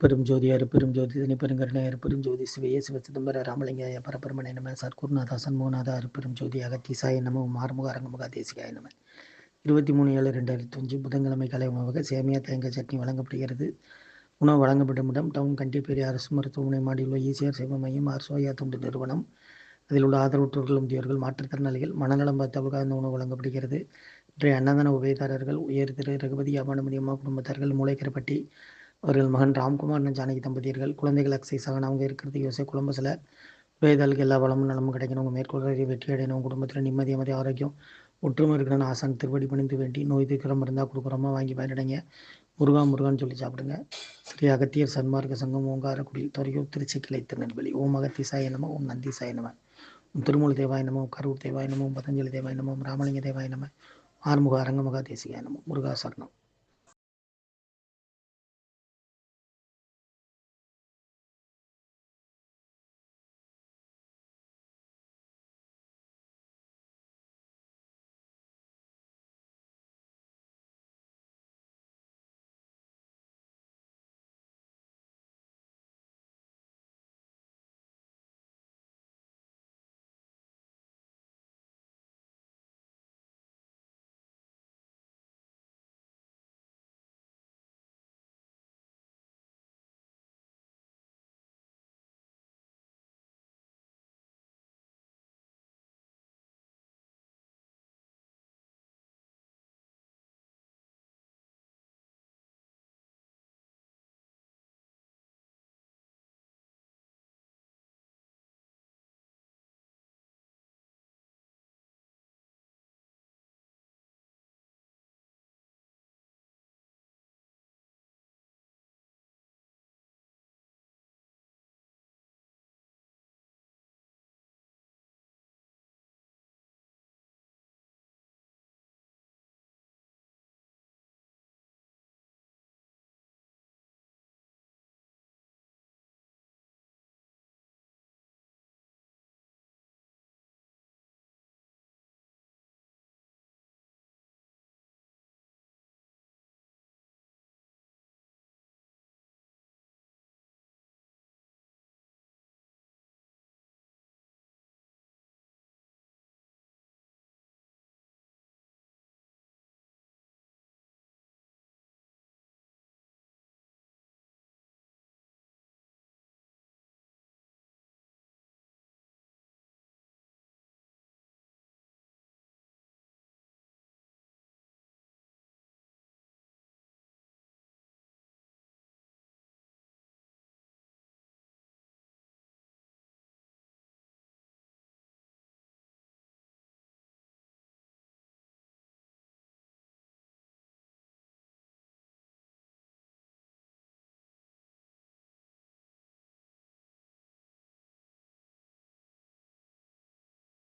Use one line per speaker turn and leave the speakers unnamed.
பெரும் ஜோதி அருப்பெரும் ஜோதி தனிப்பெருங்கருணை அருப்பெரும் ஜோதி சிவையே சிவ சிதம்பர ராமலிங்காய பரபரமனை நம சர்க்குருநாதா சண்முகநாதா அருப்பெரும் ஜோதி அகத்தீசாய நம மார்முக அரங்கமுக தேசிகாய நம. இருபத்தி மூணு ஏழு ரெண்டாயிரத்தி அஞ்சு புதன்கிழமை கலை உணவாக சேமியா தேங்காய் சட்னி வழங்கப்படுகிறது. உணவு வழங்கப்படும் இடம் டவுன் கண்டிப்பேரி அரசு மருத்துவமனை மாடியில் ஈசிஆர் சேவை மையம் ஆர். சோயா தொண்டு நிறுவனம். அதில் உள்ள ஆதரவற்றோர்கள் முதியோர்கள் மாற்றுத்திறனாளிகள் மனநலம் பார்த்தவர்கள் அந்த உணவு வழங்கப்படுகிறது. இன்றைய அன்னதான உபயதாரர்கள் உயர் திரு ரகுபதி அம்மானுமதி அம்மா குடும்பத்தார்கள் மூளைக்கரப்பட்டி அவர்கள் மகன் ராம்குமார் ஜானகி தம்பதியர்கள் குழந்தைகள் அக்ஸை சகன் அவங்க இருக்கிறது யோசை குழம்புசில். வேதாளுக்கு எல்லா வளமும் நலமும் கிடைக்கணும். உங்கள் மேற்கொள்ள வெற்றி அடையணும். குடும்பத்தில் நிம்மதி அமைதி ஆரோக்கியம் ஒற்றுமை இருக்கணும்னு ஆசான் திருப்படி பணிந்து வேண்டி நோய் தீர்க்கிறம் இருந்தால் கொடுக்குறோமா? வாங்கி பயனடைங்க முருகா முருகான்னு சொல்லி சாப்பிடுங்க. ஸ்ரீ அகத்தியர் சன்மார்க்க சங்கம் ஓங்காரக்குடி துறையூர் திருச்சி கிளை திருநெல்வேலி. ஓம் அகத்தி நம ஓம் நந்தி நம. ஓம் திருமூல தேவாய கரூர் தேவாய நம பதஞ்சலி தேவாய நம ராமலிங்க தேவாய நம ஆறுமுக அரங்கமகா தேசிகாய நம. முருகா சரணம்.